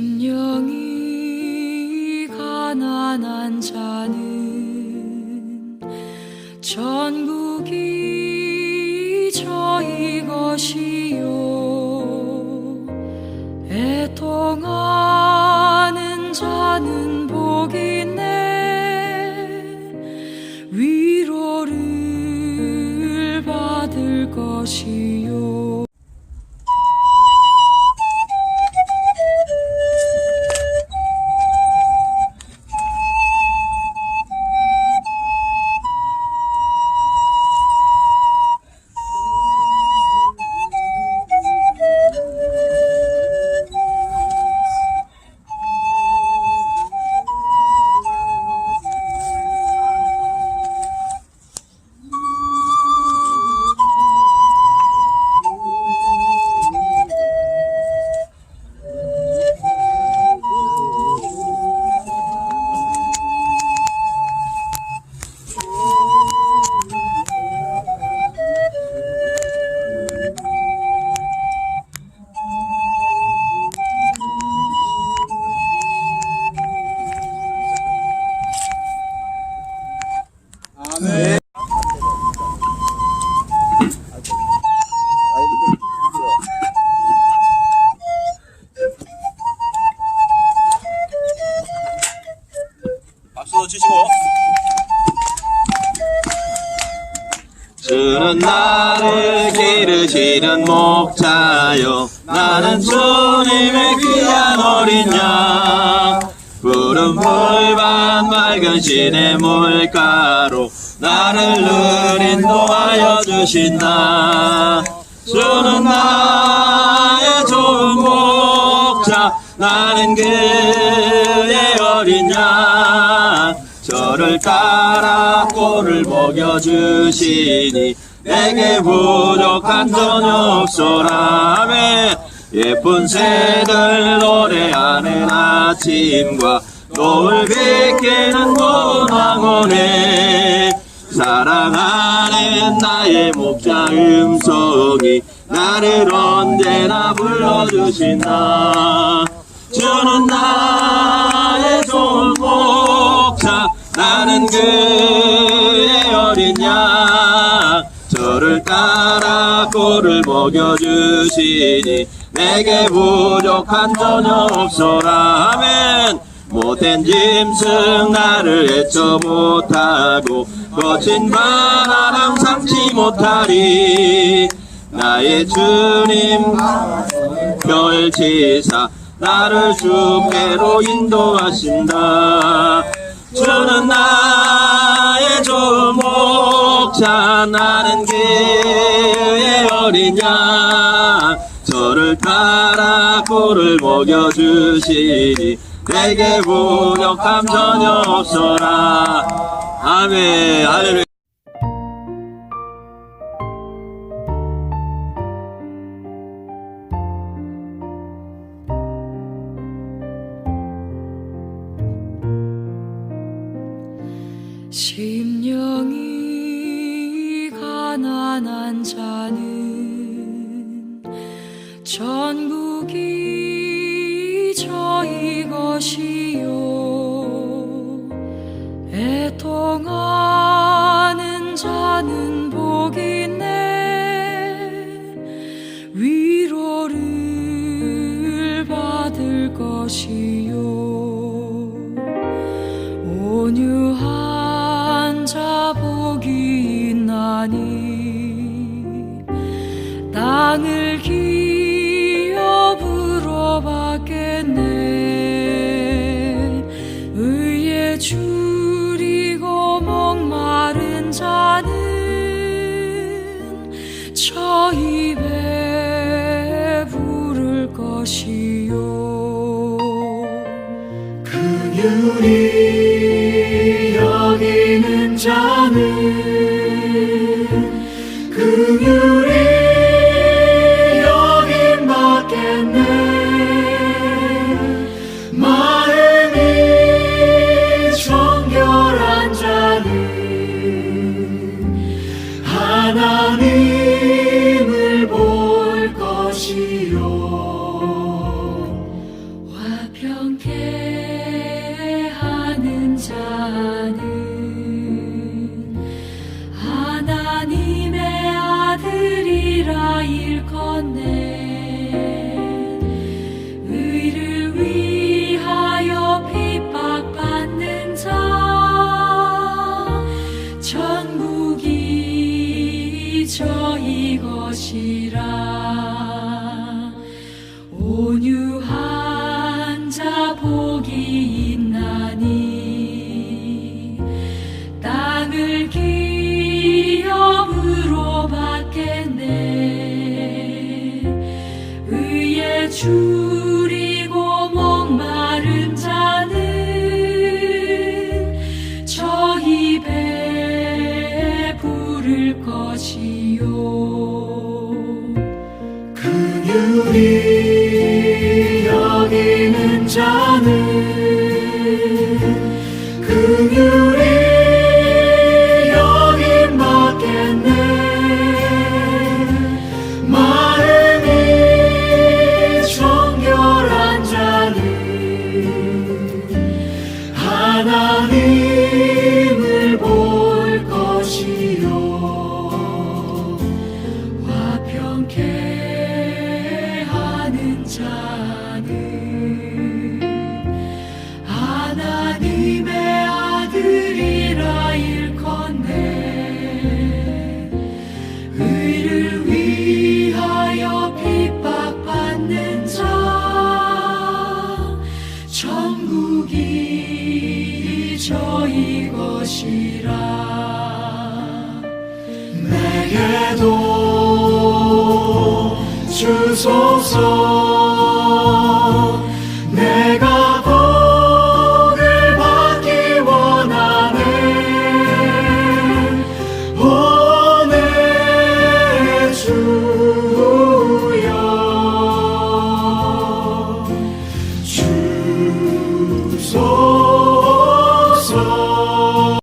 심령이 가난한 자는 천국이 저희 것이요. 애통하는 자는 복이네. 위로를 받을 것이요. 나를 기르시는 목자요 나는 주님의 귀한 어린 양 푸른 풀밭 맑은 시내 물가로 나를 늘 인도하여 주신다. 주는 나의 좋은 목자 나는 그의 어린 양 저를 따라 꼴을 먹여주시니 내게 부족한 없소라. 아멘. 예쁜 새들 노래하는 아침과 노을 고운 황혼에 사랑하는 나의 목자 음성이 나를 언제나 불러주신다. 주는 나의 좋은 목자 나는 그의 어린 양 저를 따라 꼴을 먹여주시니 내게 부족한 전혀 없소라. 아멘. 못된 짐승 나를 애처 못하고 거친 바람 삼지 못하리. 나의 주님 펼치사 나를 주께로 인도하신다. 주는 나 먹여주시니 내게 부족함 전혀 없어라. 아멘. 할렐루야. 심령이 가난한 자는 전국 받 긍 줄이고 목마른 자는 저 입에 부를 것이요. 긍휼히 여기는 자는 내게도 주소서.